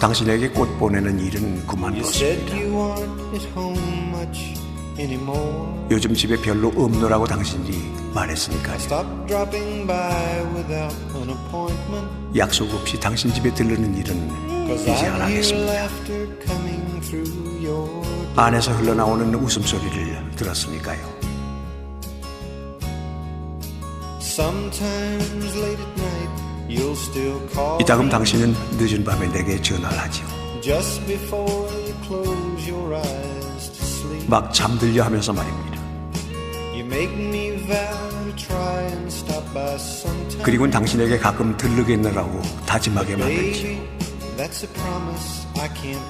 당신에게 꽃 보내는 일은 You said 그만두었습니다. you aren't at home much anymore. 요즘 집에 별로 없노라고 당신이 말했으니까요. Stop dropping by without an appointment. 약속 없이 당신 집에 들르는 일은 이제 안 하겠습니다. laughter coming through your 안에서 흘러나오는 웃음소리를 들었으니까요. 이따금 당신은 늦은 밤에 내게 전화를 하지요. 막 잠들려 하면서 말입니다. 그리고는 당신에게 가끔 들르겠느라고 다짐하게 만들지요.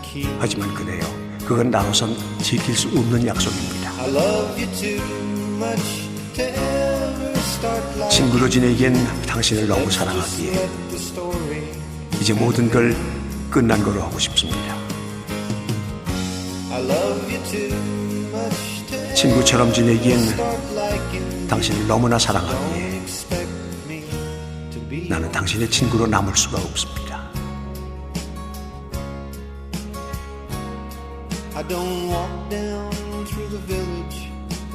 Keep. 하지만 그래요. 그건 나로선 지킬 수 없는 약속입니다. 친구로 지내기엔 당신을 너무 사랑하기에 이제 모든 걸 끝난 거로 하고 싶습니다. 친구처럼 지내기엔 당신을 너무나 사랑하기에 나는 당신의 친구로 남을 수가 없습니다.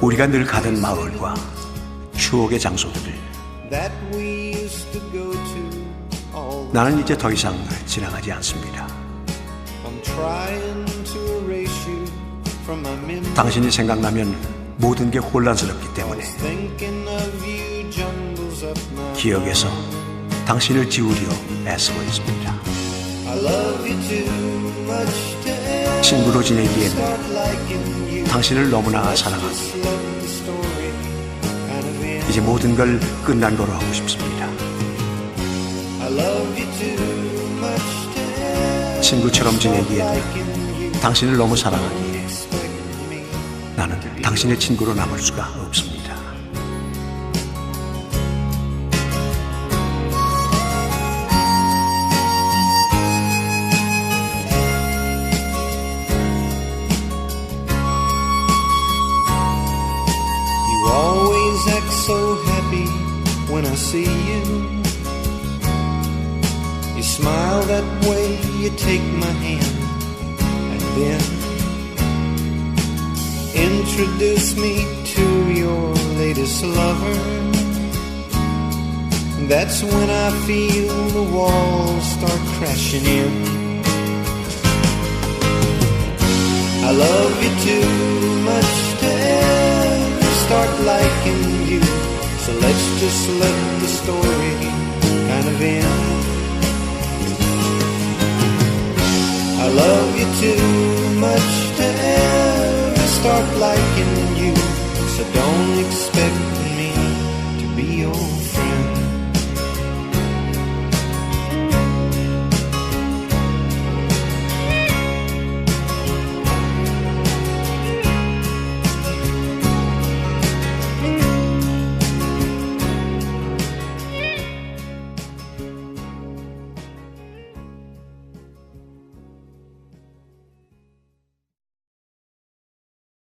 우리가 늘 가던 마을과 추억의 장소들을 나는 이제 더 이상 지나가지 않습니다. I'm trying to erase you from my memory 당신이 생각나면 모든 게 혼란스럽기 때문에 Thinking of you jumbles up my 기억에서 당신을 지우려 애쓰고 있습니다. I love you too much to ever 친구로 you 당신을 너무나 사랑하기 이제 모든 걸 끝난 거로 하고 싶습니다. 친구처럼 you 당신을 너무 사랑하기에 나는 당신의 친구로 남을 수가 없습니다. So happy when I see you. You smile that way, you take my hand, and then introduce me to your latest lover. That's when I feel the walls start crashing in. I love you too liking you. So let's just let the story kind of end. I love you too much to ever start liking you. So don't expect